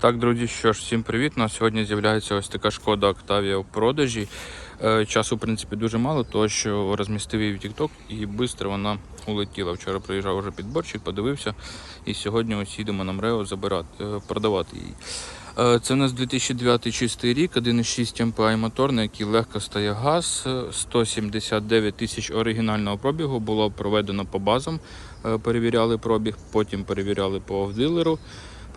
Так, друзі, що ж, всім привіт. У нас сьогодні з'являється ось така шкода Octavia в продажі. Е, Часу, в принципі, дуже мало, тому що розмістив її в TikTok і швидко вона улетіла. Вчора приїжджав вже підборщик, подивився, і сьогодні ось їдемо на МРЕО забирати, е, продавати її. Е, Це у нас 2009 чистий рік, 1,6 MPI мотор, на який легко стає газ, е, 179 тисяч оригінального пробігу було проведено по базам, перевіряли пробіг, потім перевіряли по дилеру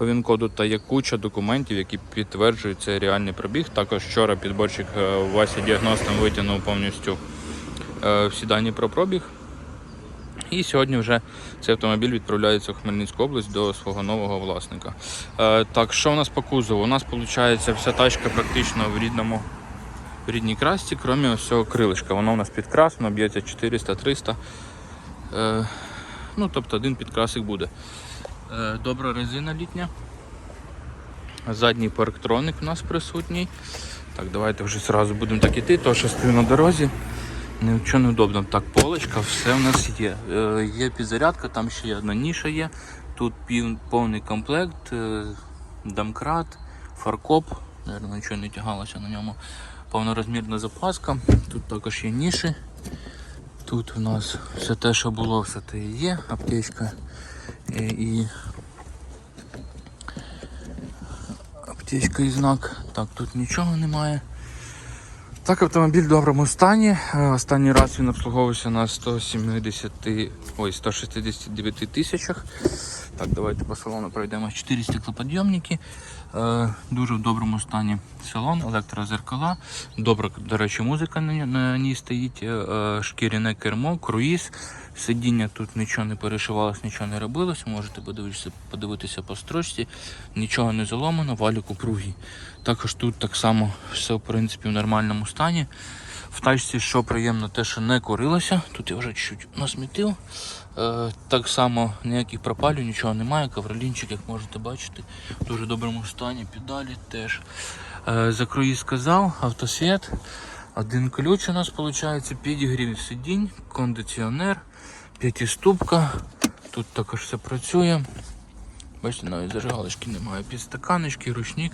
по ВІН-коду та є куча документів, які підтверджують цей реальний пробіг. Також вчора підборщик е, Вася діагностом витягнув повністю е, всі дані про пробіг. І сьогодні вже цей автомобіль відправляється в Хмельницьку область до свого нового власника. Е, Так, що у нас по кузову? У нас виходить вся тачка практично в рідному в рідній красці, крім ось цього крилишка. Воно у нас підкрас, б'ється 400-300. Е, ну, тобто один підкрасик буде. Е, Добра резина літня. Задній парктроник у нас присутній. Так, давайте вже зразу будемо так іти, то що стою на дорозі. Нічого не удобно. Так, полочка, все в нас є. Е, є підзарядка, там ще одна ніша є. Тут пів, повний комплект, е, домкрат, фаркоп. Наверно, нічого не тягалося на ньому. Повнорозмірна запаска. Тут також є ніші. Тут у нас все те, що було, все те і є. Аптечка і аптечка і знак. Так, тут нічого немає. Так, автомобіль в доброму стані. Е, Останній раз він обслуговувався на 170, ой, 169 тисячах. Так, давайте по салону пройдемо. 4 стеклоподйомники. Е, Дуже в доброму стані салон, електрозеркала. Добра, до речі, музика на, на ній стоїть. Е, е, Шкіряне кермо, круїз. Сидіння тут нічого не перешивалось, нічого не робилось. Можете подивитися, подивитися по строчці. Нічого не заломано, валік упругий. Також тут так само все в принципі в нормальному стані. В тачці, що приємно, те, що не курилося. Тут я вже чуть насмітив. Е, так само ніяких пропалів, нічого немає. Ковролінчик, як можете бачити, в дуже доброму стані. Педалі теж. Е, за круїз сказав, автосвіт. Один ключ у нас виходить, підігрів сидінь, кондиціонер, п'ятиступка. Тут також все працює. Бачите, навіть зажигалочки немає. Підстаканочки, ручник.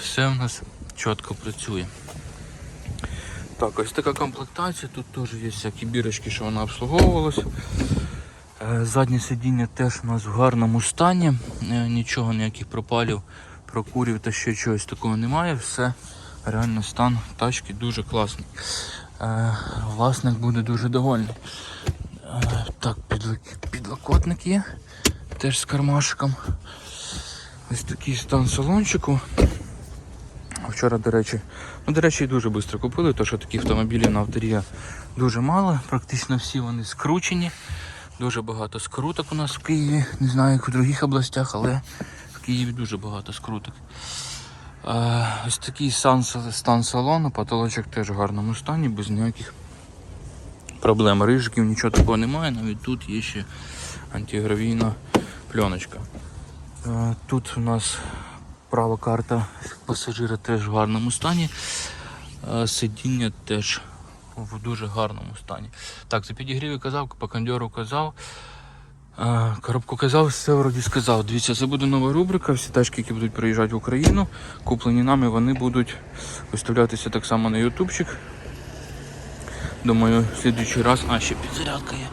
Все у нас чітко працює. Так, ось така комплектація. Тут теж є всякі бірочки, що вона обслуговувалась. Е, Заднє сидіння теж у нас в гарному стані. Е, Нічого, ніяких пропалів, прокурів та ще чогось такого немає. Все реально стан тачки дуже класний. Е, Власник буде дуже довольний. Так, підлокотник є. Теж з кармашком. Ось такий стан салончику. Вчора, до речі, ну, до речі, дуже швидко купили, тому що такі автомобілі на авторія дуже мало. Практично всі вони скручені. Дуже багато скруток у нас в Києві. Не знаю, як в інших областях, але в Києві дуже багато скруток. Е, ось такий стан салону, потолочок теж в гарному стані, без ніяких проблем. Рижиків, нічого такого немає. Навіть тут є ще антигравійна пленочка. Е, Тут у нас права карта пасажира теж в гарному стані. Е, Сидіння теж в дуже гарному стані. Так, за підігріві казав, по кондьору казав. Е, Коробку казав, все вроді сказав. Дивіться, це буде нова рубрика. Всі тачки, які будуть приїжджати в Україну, куплені нами, вони будуть виставлятися так само на ютубчик. Думаю, в слідуючий раз. А, ще підзарядка є.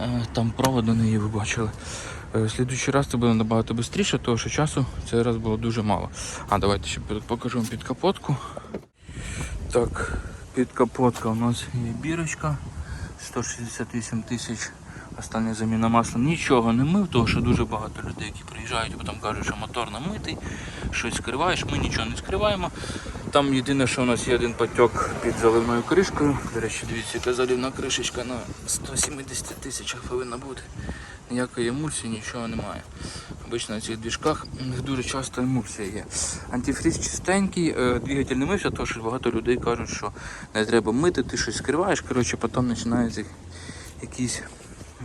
Е, Там провод до неї ви бачили. Е, В слідуючий раз це буде набагато швидше, тому що часу цей раз було дуже мало. А давайте ще покажу вам під капотку. Так, під капотка у нас є бірочка 168 тисяч. Остання заміна масла нічого не мив, тому що дуже багато людей, які приїжджають, потім кажуть, що мотор намитий, щось скриваєш, ми нічого не скриваємо. Там єдине, що у нас є один потік під заливною кришкою. До речі, дивіться, яка заливна кришечка на 170 тисячах повинна бути. Ніякої емульсії, нічого немає. Обично на цих двіжках дуже часто емульсія є. Антифріз чистенький, е, двигатель не мився, тому що багато людей кажуть, що не треба мити, ти щось скриваєш, коротше, потім починаються якісь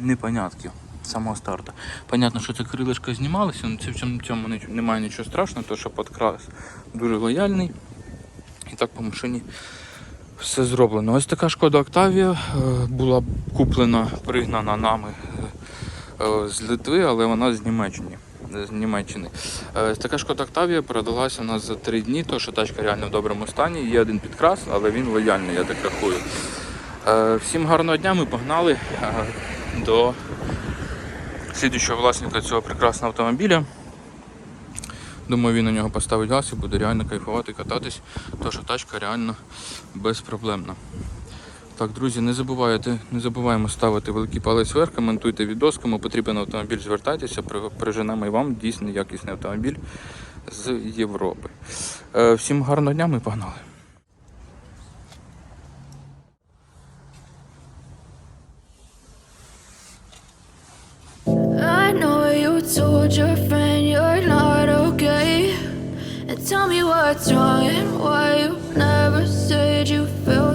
непонятки самого старту. Понятно, що це крилишко знімалося, але це в цьому, цьому немає нічого страшного, тому що подкрас дуже лояльний. І так по машині все зроблено. Ось така шкода Octavia е, була куплена, пригнана нами е, з Литви, але вона з Німеччини. з Німеччини. Е, Така шкода Октавія продалася у нас за три дні, то що тачка реально в доброму стані. Є один підкрас, але він лояльний, я так рахую. Е, Всім гарного дня, ми погнали е, до слідчого власника цього прекрасного автомобіля. Думаю, він на нього поставить газ і буде реально кайфувати, кататись, тому що тачка реально безпроблемна. Так, друзі, не забувайте, не забуваємо ставити великий палець вверх, коментуйте відос, кому потрібен автомобіль, звертайтеся, приженемо і вам дійсно якісний автомобіль з Європи. Е, Всім гарного дня, ми погнали. Told your friend you're not okay. And tell me what's wrong and why you never said you felt